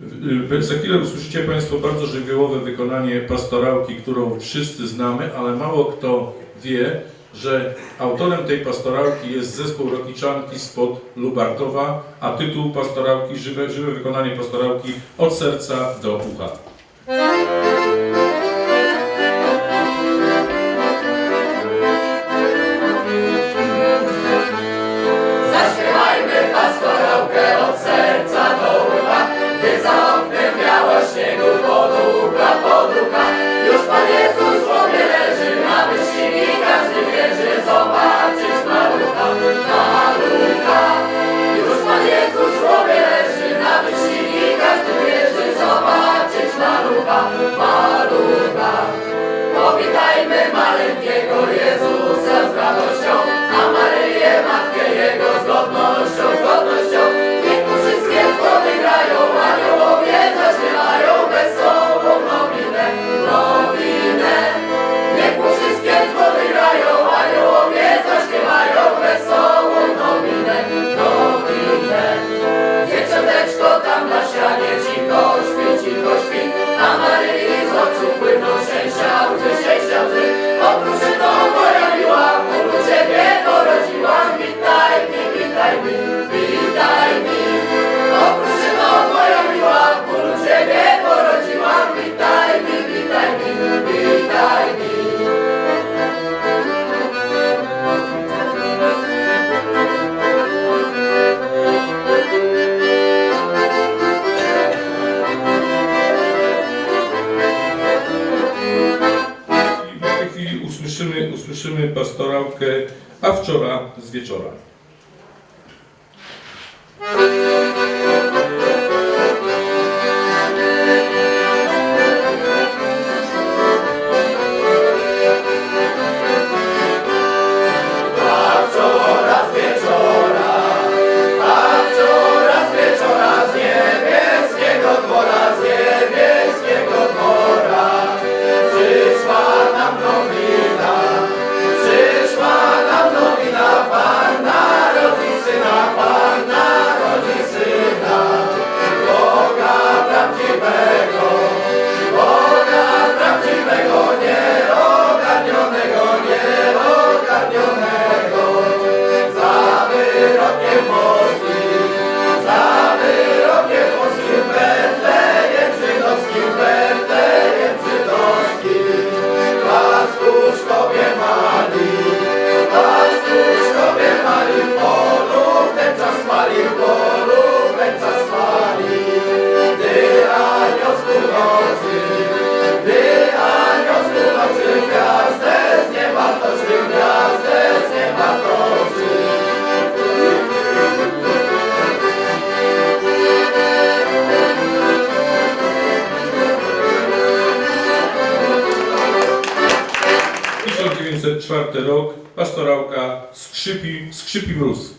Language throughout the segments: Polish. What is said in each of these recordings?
Y, y, za chwilę usłyszycie Państwo bardzo żywiołowe wykonanie pastorałki, którą wszyscy znamy, ale mało kto wie, że autorem tej pastorałki jest zespół Rokiczanki spod Lubartowa, a tytuł pastorałki, żywe, żywe wykonanie pastorałki od serca do ucha. побачиш. 1994 rok, pastorałka Skrzypi, Skrzypi Mróz.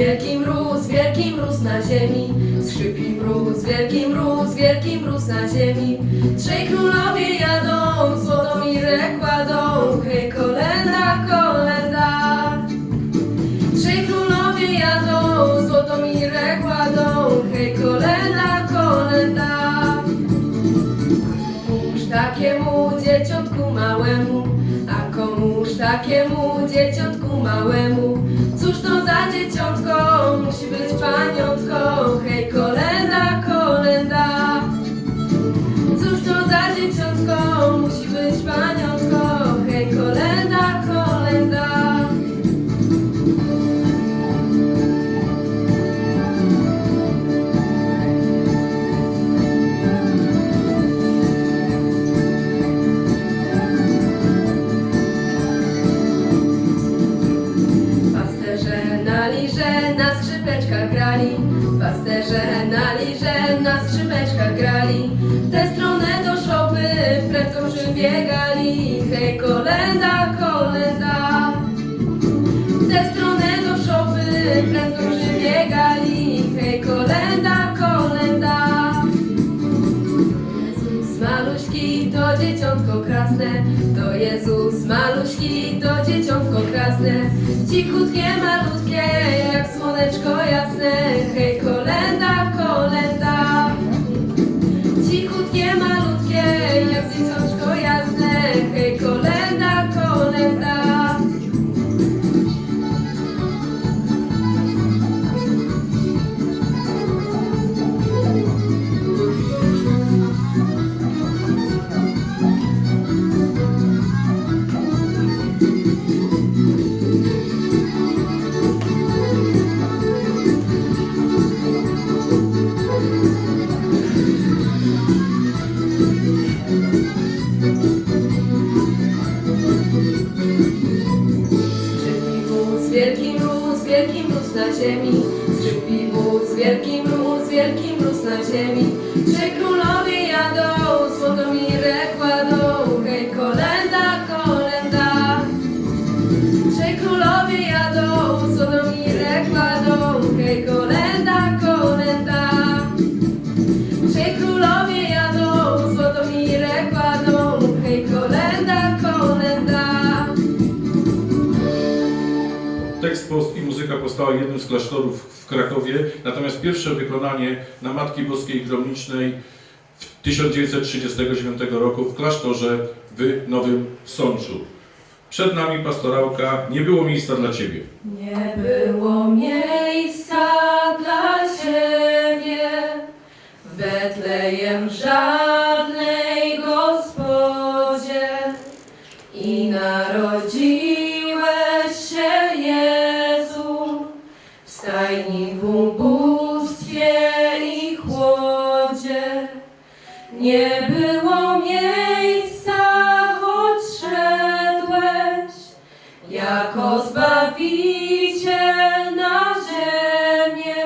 wielki mróz, wielki mróz na ziemi. Skrzypi mróz, wielki mróz, wielki mróz na ziemi. Trzej królowie jadą, złotą i kładą. Hej, kolenda, kolenda. Trzej królowie jadą, złotą i kładą. Hej, kolenda, kolenda. Mórz takiemu dzieciątku małemu, a komuż takiemu dzieciątku małemu dzieciątko, musi być paniątką, hej kolego. jasne. To Jezus maluśki, to dzieciątko krasne. Cichutkie, malutkie, jak słoneczko jasne. Hej, Zemina. została jednym z klasztorów w Krakowie, natomiast pierwsze wykonanie na Matki Boskiej Gromnicznej w 1939 roku w klasztorze w Nowym Sączu. Przed nami pastorałka, nie było miejsca dla Ciebie. Nie było miejsca dla Ciebie w Betlejem żal. stajni w ubóstwie i chłodzie. Nie było miejsca, choć szedłeś jako zbawiciel na ziemię,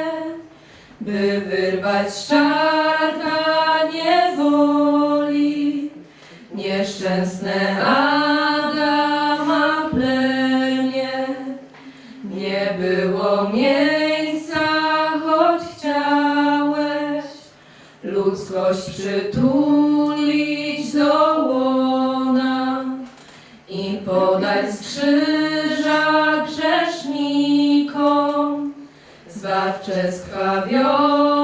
by wyrwać szczęście. Z krzyża grzesznikom, zbawcze skrwawionym.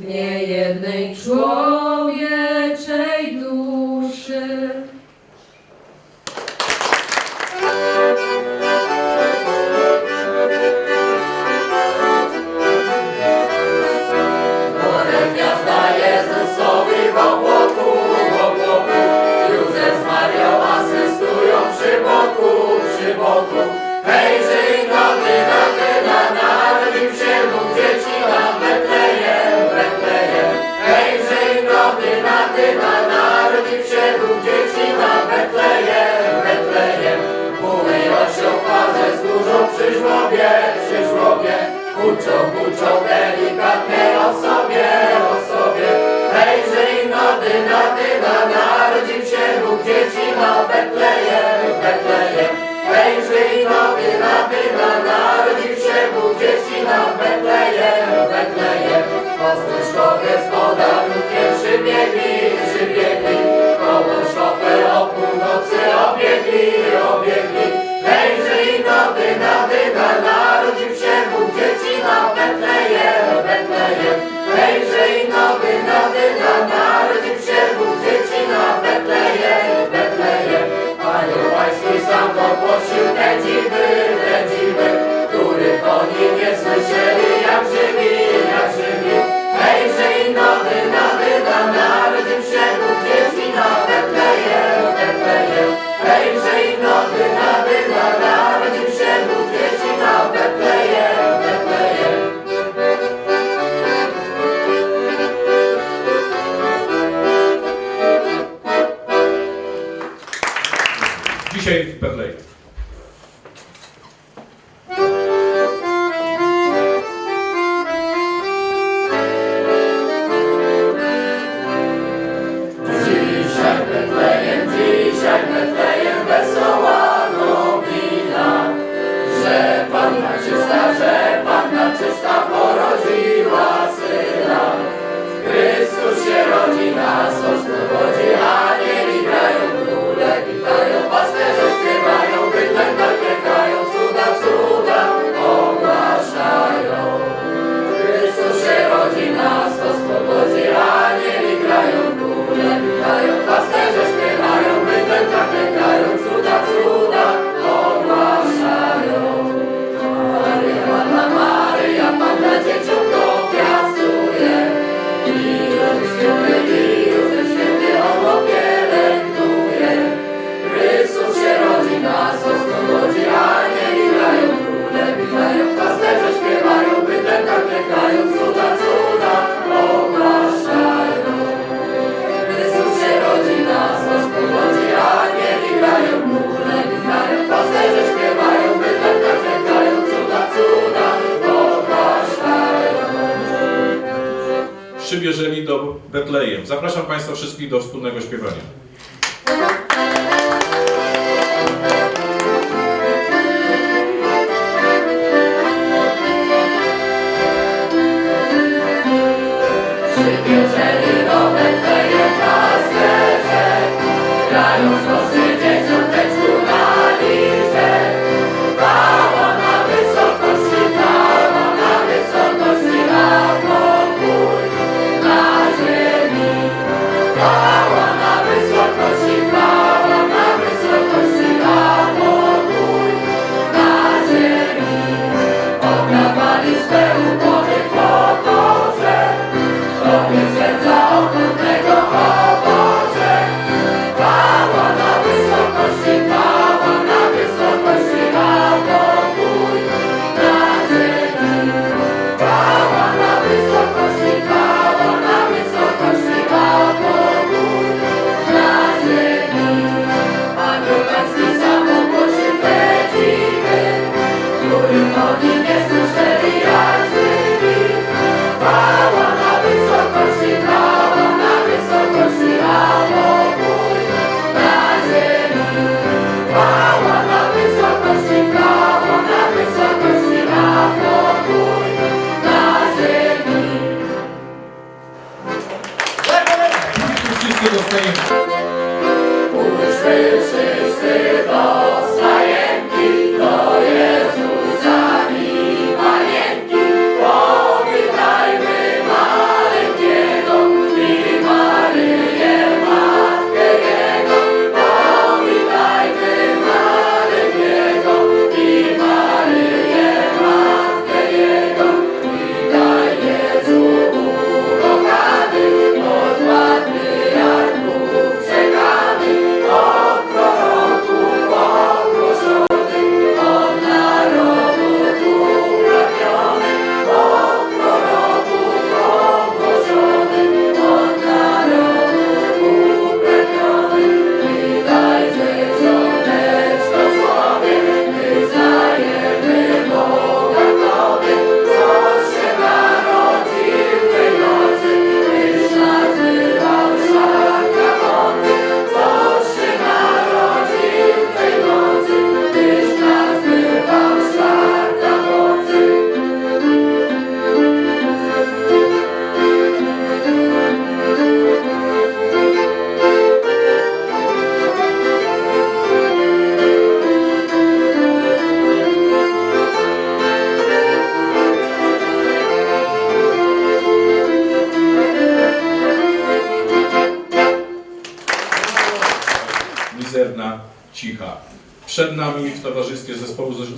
mnie jednej człowiek. Yeah, yeah, yeah. Do Betlejem. Zapraszam Państwa wszystkich do wspólnego śpiewania.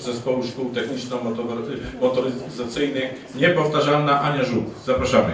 Zespołu, szkół techniczno-motoryzacyjnych niepowtarzalna Ania Żuk. Zapraszamy.